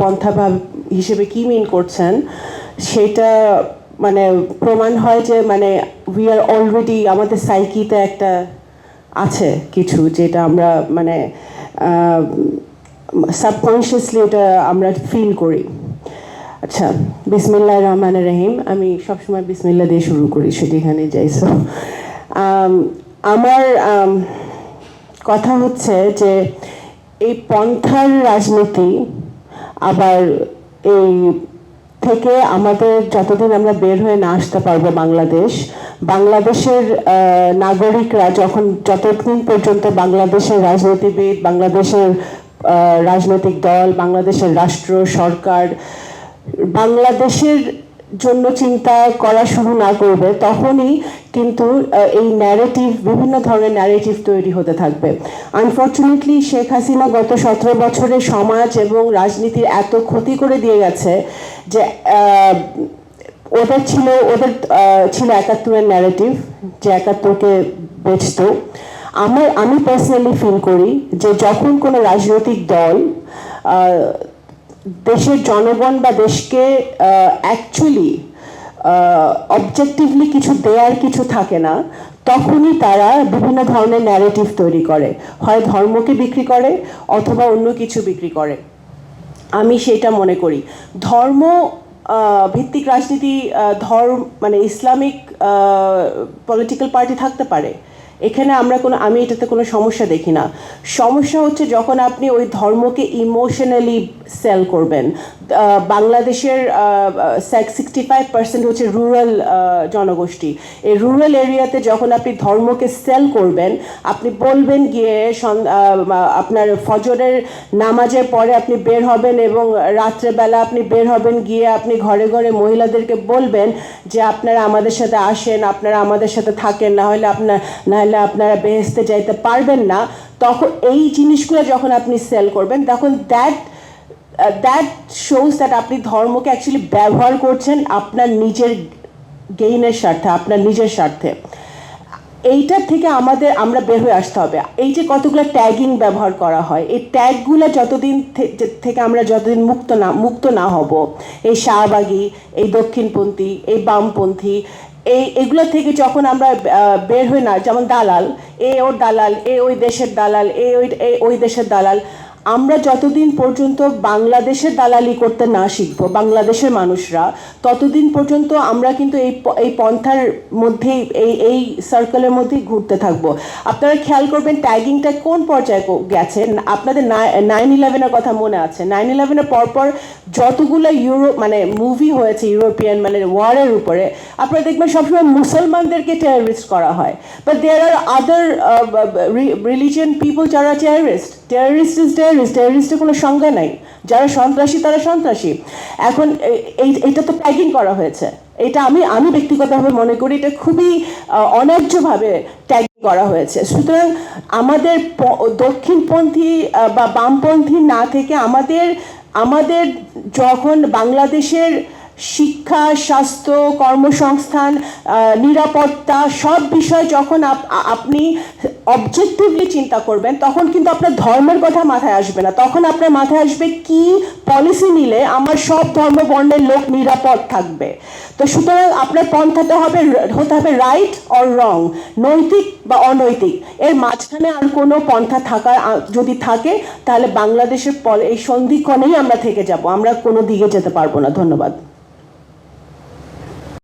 পন্থা ভাব হিসেবে কি মিন করছেন, সেটা মানে প্রমাণ হয় যে মানে উই আর অলরেডি আমাদের সাইকিতে একটা আছে কিছু যেটা আমরা মানে সাবকনশিয়াসলি ওটা আমরা ফিল করি। আচ্ছা বিসমিল্লা রহমান রহিম, আমি সবসময় বিসমিল্লা দিয়ে শুরু করি সেটি এখানে যাই সো আমার কথা হচ্ছে যে এই পন্থার রাজনীতি আবার এই থেকে আমাদের যতদিন আমরা বের হয়ে না আসতে পারব বাংলাদেশ, বাংলাদেশের নাগরিকরা যখন যতদিন পর্যন্ত বাংলাদেশের রাজনীতিবিদ, বাংলাদেশের রাজনৈতিক দল, বাংলাদেশের রাষ্ট্র, সরকার, বাংলাদেশের জন্য চিন্তা করা শুরু না করবে, তখনই কিন্তু এই ন্যারেটিভ বিভিন্ন ধরনের ন্যারেটিভ তৈরি হতে থাকবে। আনফর্চুনেটলি শেখ হাসিনা গত সতেরো বছরে সমাজ এবং রাজনীতির এত ক্ষতি করে দিয়ে গেছে যে ওদের ছিল ওদের ছিল একাত্তরের ন্যারেটিভ যে একাত্তরকে বেচত। আমার, আমি পার্সোনালি ফিল করি যে যখন কোনো রাজনৈতিক দল দেশের জনগণ বা দেশকে অ্যাকচুয়ালি অবজেক্টিভলি কিছু দেয়ার কিছু থাকে না, তখনই তারা বিভিন্ন ধরনের ন্যারেটিভ তৈরি করে। হয় ধর্মকে বিক্রি করে অথবা অন্য কিছু বিক্রি করে। আমি সেটা মনে করি। ধর্ম ভিত্তিক রাজনীতি ধর্ম মানে ইসলামিক পলিটিক্যাল পার্টি থাকতে পারে। এখানে আমরা কোনো, আমি এটাতে কোনো সমস্যা দেখি না। সমস্যা হচ্ছে যখন আপনি ওই ধর্মকে ইমোশনালি সেল করবেন। বাংলাদেশের সিক্সটি ফাইভ পার্সেন্ট হচ্ছে রুরাল জনগোষ্ঠী। এই রুরাল এরিয়াতে যখন আপনি ধর্মকে সেল করবেন, আপনি বলবেন গিয়ে আপনার ফজরের নামাজের পরে আপনি বের হবেন এবং রাত্রেবেলা আপনি বের হবেন গিয়ে আপনি ঘরে ঘরে মহিলাদেরকে বলবেন যে, আপনারা আমাদের সাথে আসেন, আপনারা আমাদের সাথে থাকেন, না হলে আপনার, না আপনারা বেহেস্তে যাইতে পারবেন না। তখন এই জিনিসগুলো যখন আপনি সেল করবেন, তখন দ্যাট দ্যাট শোজ দ্যাট আপনি ধর্মকে অ্যাকচুয়ালি ব্যবহার করছেন আপনার নিজের গেইনের স্বার্থে, আপনার নিজের স্বার্থে। এইটার থেকে আমাদের, আমরা বের হয়ে আসতে হবে। এই যে কতগুলো ট্যাগিং ব্যবহার করা হয়, এই ট্যাগগুলো যতদিন থেকে আমরা যতদিন মুক্ত না মুক্ত না হব, এই শাহবাগী, এই দক্ষিণপন্থী, এই বামপন্থী এই, এগুলো থেকে যখন আমরা বের হই না, যেমন দালাল, এ ওর দালাল, এ ওই দেশের দালাল, এ ওই ওই দেশের দালাল আমরা যতদিন পর্যন্ত বাংলাদেশের দালালি করতে না শিখব, বাংলাদেশের মানুষরা, ততদিন পর্যন্ত আমরা কিন্তু এই এই পন্থার মধ্যেই, এই এই সার্কেলের মধ্যেই ঘুরতে থাকব। আপনারা খেয়াল করবেন ট্যাগিংটা কোন পর্যায়ে গেছে? আপনাদের নাইন ইলেভেনের কথা মনে আছে। নাইন ইলেভেনের পরপর যতগুলো ইউরো মানে মুভি হয়েছে ইউরোপিয়ান মানে ওয়ারের উপরে, আপনারা দেখবেন সবসময় মুসলমানদেরকে টেররিস্ট করা হয়। But there are other religion people যারা টেররিস্ট টেররিস্ট ইজ টেররিস্ট টেররিস্টের কোনো সংজ্ঞা নাই। যারা সন্ত্রাসী, তারা সন্ত্রাসী। এখন এটা তো ট্যাগিং করা হয়েছে। এটা আমি আমি ব্যক্তিগতভাবে মনে করি এটা খুবই অন্যায্যভাবে ট্যাগিং করা হয়েছে। সুতরাং আমাদের দক্ষিণপন্থী বা বামপন্থী না থেকে আমাদের আমাদের যখন বাংলাদেশের শিক্ষা, স্বাস্থ্য, কর্মসংস্থান নিরাপত্তা, সব বিষয় যখন আপনি অবজেক্টিভলি চিন্তা করবেন, তখন কিন্তু আপনার ধর্মের কথা মাথায় আসবে না। তখন আপনার মাথায় আসবে কি পলিসি নিলে আমার সব ধর্ম বর্ণের লোক নিরাপদ থাকবে। তো সুতরাং আপনার পন্থাটা হবে হতে হবে রাইট অর রং নৈতিক বা অনৈতিক। এর মাঝখানে আর কোনো পন্থা থাকার যদি থাকে, তাহলে বাংলাদেশের এই সন্ধিক্ষণেই আমরা থেকে যাব। আমরা কোনো দিকে যেতে পারব না। ধন্যবাদ।